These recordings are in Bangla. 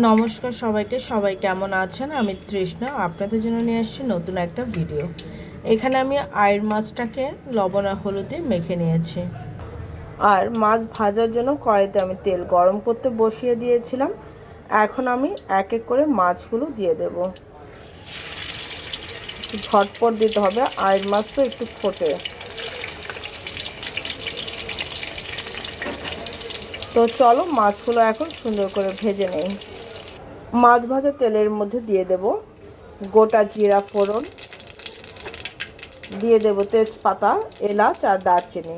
নমস্কার সবাইকে। সবাই কেমন আছেন? আমি তৃষ্ণা। আপনাদের জন্য নিয়ে এসেছি নতুন একটা ভিডিও এখানে আমি আয়ের মাছটাকে লবণ আর হলুদে মেখে নিয়েছি। আর মাছ ভাজার জন্য কড়াইতে আমি তেল গরম করতে বসিয়ে দিয়েছিলাম। এখন আমি এক এক করে মাছগুলো দিয়ে দেব। ঝটপট দিতে হবে। আয়ের মাছ তো একটু ফোটে। তো চলো মাছগুলো এখন সুন্দর করে ভেজে নেই। মাছ ভাজা তেলের মধ্যে দিয়ে দেব গোটা জিরা ফোড়ন, দিয়ে দেব তেজপাতা, এলাচ আর দারচিনি।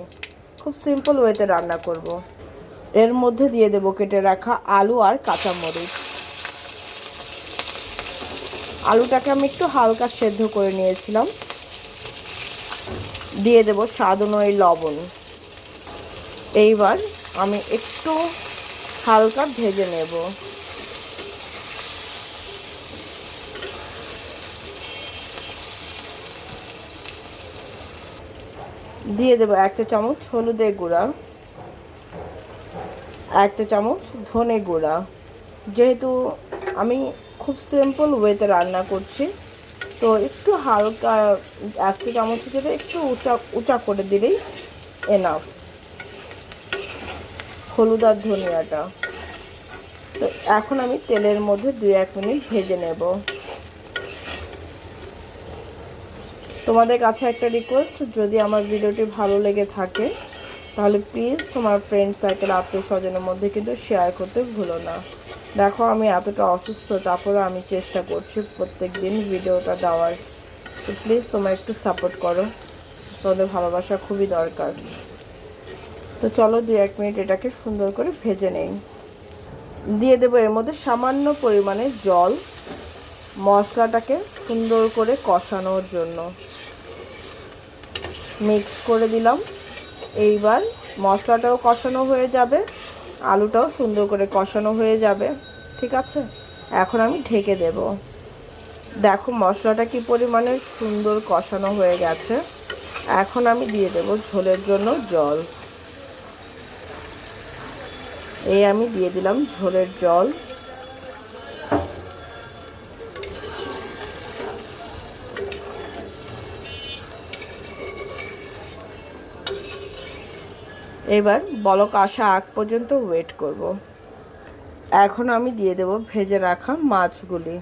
খুব সিম্পল ওয়েতে রান্না করব। এর মধ্যে দিয়ে দেব কেটে রাখা আলু আর কাঁচামরিচ। আলুটাকে আমি একটু হালকা সেদ্ধ করে নিয়েছিলাম। দিয়ে দেব স্বাদ অনুযায়ী লবণ। এইবার আমি একটু হালকা ভেজে নেব। দিয়ে দেবো একটা চামচ হলুদের গুঁড়া, একটা চামচ ধনে গুঁড়া। যেহেতু আমি খুব সিম্পল ওয়েতে রান্না করছি, তো একটু হালকা একটা চামচ থেকে একটু উঁচা উঁচা করে দিলেই এনাফ হলুদ আর ধনিয়াটা। তো এখন আমি তেলের মধ্যে দুই এক মিনিট ভেজে নেব। তোমাদের কাছে একটা রিকোয়েস্ট যদি আমার ভিডিওটি ভালো লেগে থাকে, তাহলে প্লিজ তোমার ফ্রেন্ড সার্কেল আত্মীয় স্বজনের মধ্যে কিন্তু শেয়ার করতে ভুলো না। দেখো, আমি এতটা অসুস্থ তারপরে আমি চেষ্টা করছি প্রত্যেক দিন ভিডিওটা দেওয়ার। তো প্লিজ তোমরা একটু সাপোর্ট করো। তোমাদের ভালোবাসা খুবই দরকার। তো চলো দু এক মিনিট এটাকে সুন্দর করে ভেজে নেই। দিয়ে দেবো এর মধ্যে সামান্য পরিমাণে জল, মশলাটাকে সুন্দর করে কষানোর জন্য। মিক্স করে দিলাম। এইবার মশলাটাও কষানো হয়ে যাবে, আলুটাও সুন্দর করে কষানো হয়ে যাবে, ঠিক আছে? এখন আমি ঢেকে দেব। দেখো মশলাটা কি পরিমাণে সুন্দর কষানো হয়ে গেছে। এখন আমি দিয়ে দেব ঝোলের জন্য জল। এই আমি দিয়ে দিলাম ঝোলের জল। এবার বলক আসা আগ পর্যন্ত ওয়েট করব। এখন আমি দিয়ে দেব ভেজে রাখা মাছগুলি।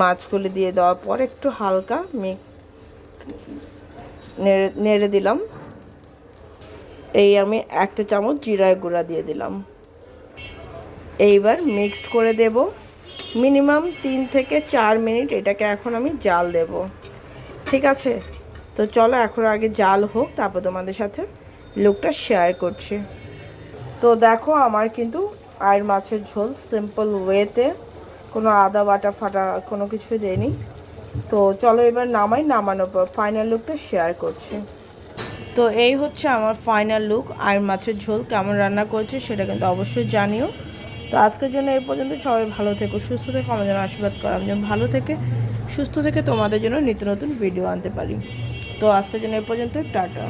মাছগুলি দিয়ে দেওয়ার পর একটু হালকা নেড়ে নেড়ে দিলাম। এই আমি একটা চামচ জিরার গুঁড়া দিয়ে দিলাম। এইবার মিক্সড করে দেব। মিনিমাম তিন থেকে চার মিনিট এটাকে এখন আমি জাল দেব। ঠিক আছে? তো চলো এখন আগে জাল হোক, তারপর তোমাদের সাথে লুকটা শেয়ার করছি। তো দেখো আমার কিন্তু আয়ের মাছের ঝোল সিম্পল ওয়েতে কোনো আদা বাটা ফাটা কোনো কিছু দেয়নি। তো চলো এবার নামাই, নামানোর পর ফাইনাল লুকটা শেয়ার করছি। তো এই হচ্ছে আমার ফাইনাল লুক আর মাছের ঝোল কেমন রান্না করেছে সেটা কিন্তু অবশ্যই জানিও। তো আজকের জন্য এই পর্যন্ত, সবাই ভালো থেকো, সুস্থ থেকে, আমার জন্য আশীর্বাদ করো, আমি যেন ভালো থেকে, সুস্থ থেকে তোমাদের জন্য নিত্য নতুন ভিডিও আনতে পারি। তো আজকের জন্য এই পর্যন্ত, টাটা।